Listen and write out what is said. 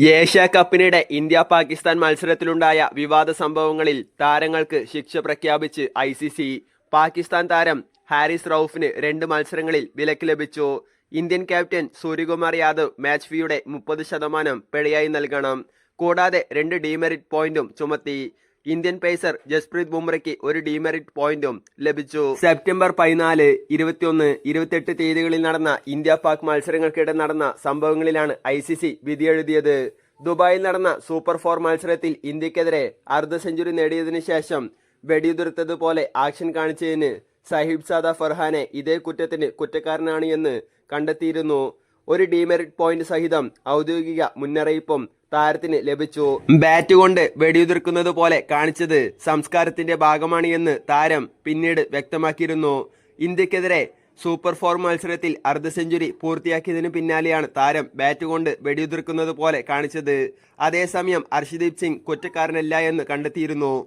Asia കപ്പിനിടെ India Pakistan മത്സരത്തിലുണ്ടായ വിവാദ സംഭവങ്ങളിൽ താരങ്ങൾക്ക് ശിക്ഷ പ്രഖ്യാപിച്ച് ഐ സി സി. പാകിസ്ഥാൻ താരം ഹാരിസ് റൌഫിന് രണ്ട് മത്സരങ്ങളിൽ വിലക്ക് ലഭിച്ചു. Indian captain Suryakumar Yadav match ഫീയുടെ മുപ്പത് ശതമാനം പിഴയായി നൽകണം. കൂടാതെ രണ്ട് ഡീമെറിറ്റ് പോയിന്റും ചുമത്തി. ഇന്ത്യൻ പേസർ ജസ്പ്രീത് ബുംറയ്ക്ക് ഒരു ഡിമെറിറ്റ് പോയിന്റും ലഭിച്ചു. സെപ്റ്റംബർ പതിനാല് ഇരുപത്തിയൊന്ന് ഇരുപത്തെട്ട് തീയതികളിൽ നടന്ന ഇന്ത്യ പാക് മത്സരങ്ങൾക്കിടെ നടന്ന സംഭവങ്ങളിലാണ് ഐ സി സി വിധിയെഴുതിയത്. ദുബായിൽ നടന്ന സൂപ്പർ ഫോർ മത്സരത്തിൽ ഇന്ത്യക്കെതിരെ അർദ്ധ സെഞ്ചുറി നേടിയതിനു ശേഷം വെടിയുതിർത്തതുപോലെ ആക്ഷൻ കാണിച്ചതിന് സാഹിബ് സാദ ഫർഹാനെ ഇതേ കുറ്റത്തിന് കുറ്റക്കാരനാണ് എന്ന് കണ്ടെത്തിയിരുന്നു. ഒരു ഡിമെറിറ്റ് പോയിന്റ് സഹിതം ഔദ്യോഗിക മുന്നറിയിപ്പും താരത്തിന് ലഭിച്ചു. ബാറ്റ് കൊണ്ട് വെടിയുതിർക്കുന്നത് പോലെ കാണിച്ചത് സംസ്കാരത്തിന്റെ ഭാഗമാണ് എന്ന് താരം പിന്നീട് വ്യക്തമാക്കിയിരുന്നു. ഇന്ത്യക്കെതിരെ സൂപ്പർ ഫോർ മത്സരത്തിൽ അർദ്ധ സെഞ്ചുറി പൂർത്തിയാക്കിയതിനു പിന്നാലെയാണ് താരം ബാറ്റ് കൊണ്ട് വെടിയുതിർക്കുന്നത് പോലെ കാണിച്ചത്. അതേസമയം അർഷദീപ് സിംഗ് കുറ്റക്കാരനല്ല എന്ന് കണ്ടെത്തിയിരുന്നു.